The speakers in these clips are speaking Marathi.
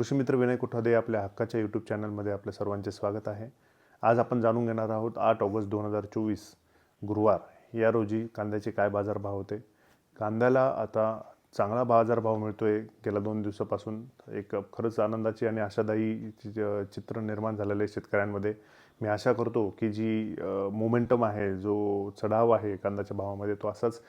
कृषीमित्र विनय कुठादे आपल्या हक्काच्या यूट्यूब चॅनलमध्ये आपल्या सर्वांचे स्वागत आहे. आज आपण जाणून घेणार आहोत आठ ऑगस्ट दोन हजार चोवीस गुरुवार. या रोजी कांद्याचे काय बाजारभाव होते? कांद्याला आता चांगला बाजारभाव मिळतो आहे गेल्या दोन दिवसापासून एक खरंच आनंदाची आणि आशादायी चि- चित्र निर्माण झालेलं आहे शेतकऱ्यांमध्ये. मी आशा करतो की जी मोमेंटम आहे जो चढाव आहे कांद्याच्या भावामध्ये तो असाच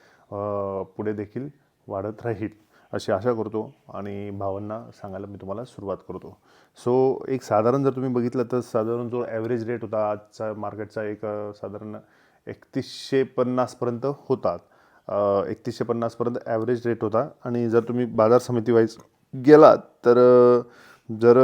पुढे देखील वाढत राहील. अशी आशा करतो आणि भावांना सांगायला मी तुम्हाला सुरुवात करतो. सो एक साधारण जर तुम्ही बघितलं तर साधारण जो ॲव्हरेज रेट होता आजचा मार्केटचा एक साधारण एकतीसशे पन्नासपर्यंत होता. एकतीसशे पन्नासपर्यंत ॲव्हरेज रेट होता. आणि जर तुम्ही बाजार समिती वाईज गेलात तर जर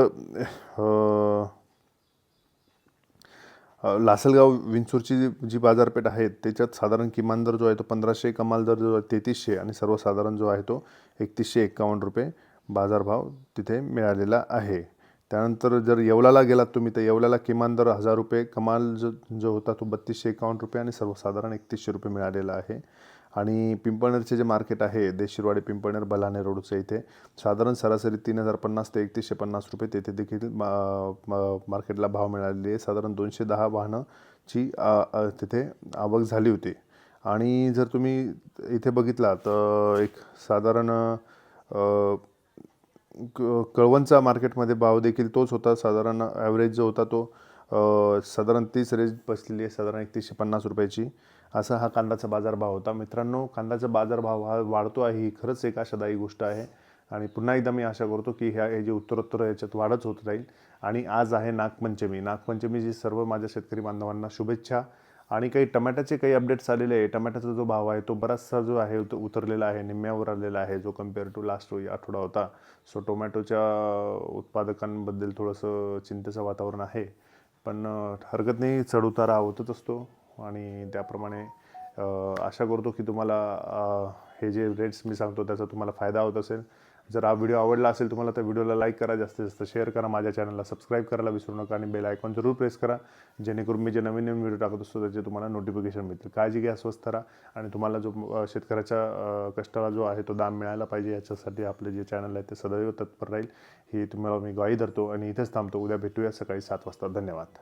लासलगाव विंचूरची जी- जी बाजारपेठ आहे त्याच्यात साधारण किमान दर जो आहे तो पंधराशे कमाल दर जो आहे तेहतीसशे आणि सर्वसाधारण जो आहे तो एकतीसशे एक्कावन्न रुपये बाजारभाव तिथे मिळालेला आहे. त्यानंतर जर येवलाला गेलात तुम्ही तर येवल्याला किमान दर हजार रुपये कमाल जो जो होता तो बत्तीसशे एकावन्न रुपये आणि सर्वसाधारण एकतीसशे रुपये मिळालेला आहे. आणि पिंपळनेरचे जे मार्केट आहे देशिरवाडी पिंपळनेर बलाने रोडचं इथे साधारण सरासरी तीन हजार पन्नास ते एकतीसशे पन्नास रुपये तेथे देखील मा- मार्केटला भाव मिळालेले आहे साधारण दोनशे दहा वाहनंची तिथे आवक झाली होती. आणि जर तुम्ही इथे बघितला तर एक साधारण क- कळवणचा मार्केटमध्ये भाव देखील तोच होता. साधारण ॲव्हरेज जो होता तो साधारण तीस रेंज बसलेली आहे. साधारण एकतीसशे पन्नास रुपयाची. असा हा कांद्याचा बाजारभाव होता. मित्रांनो कांद्याचा बाजारभाव हा वाढतो आहे. ही खरंच एक आशादायी गोष्ट आहे. आणि पुन्हा एकदा मी आशा करतो की ह्या हे जे उत्तरोत्तर याच्यात वाढच होत राहील. आणि आज आहे नागपंचमी. नागपंचमी जी सर्व माझ्या शेतकरी बांधवांना शुभेच्छा. आणि काही टमॅटोचे काही अपडेट्स आलेले आहे. टमॅटोचा जो भाव आहे तो बराचसा जो आहे तो उतरलेला आहे निम्म्यावर आलेला आहे जो कंपेअर टू लास्ट आठवडा होता. सो टोमॅटोच्या उत्पादकांबद्दल थोडंसं चिंतेचं वातावरण आहे. पण हरकत नाही चढउतारा होतच असतो. आणि त्याप्रमाणे आशा करतो की तुम्हाला हे जे रेट्स मी सांगतो त्याचा तुम्हाला फायदा होत असेल. जर हा व्हिडिओ आवडला असेल तुम्हाला तर व्हिडिओला लाईक करा जास्तीत जास्त शेअर करा माझ्या चॅनलला सबस्क्राईब करायला विसरू नका आणि बेल आयकॉन जरूर प्रेस करा जेणेकरून मी जे नवीन नवीन व्हिडिओ टाकत असतो त्याचे तुम्हाला नोटिफिकेशन मिळतील. काळजी घ्या स्वस्थ राहा आणि तुम्हाला जो शेतकऱ्याच्या कष्टाला जो आहे तो दाम मिळायला पाहिजे याच्यासाठी आपले जे चॅनल आहे ते सदैव तत्पर राहील. ही तुम्हाला मी ग्वाही धरतो आणि इथेच थांबतो. उद्या भेटूया सकाळी सात वाजता. धन्यवाद.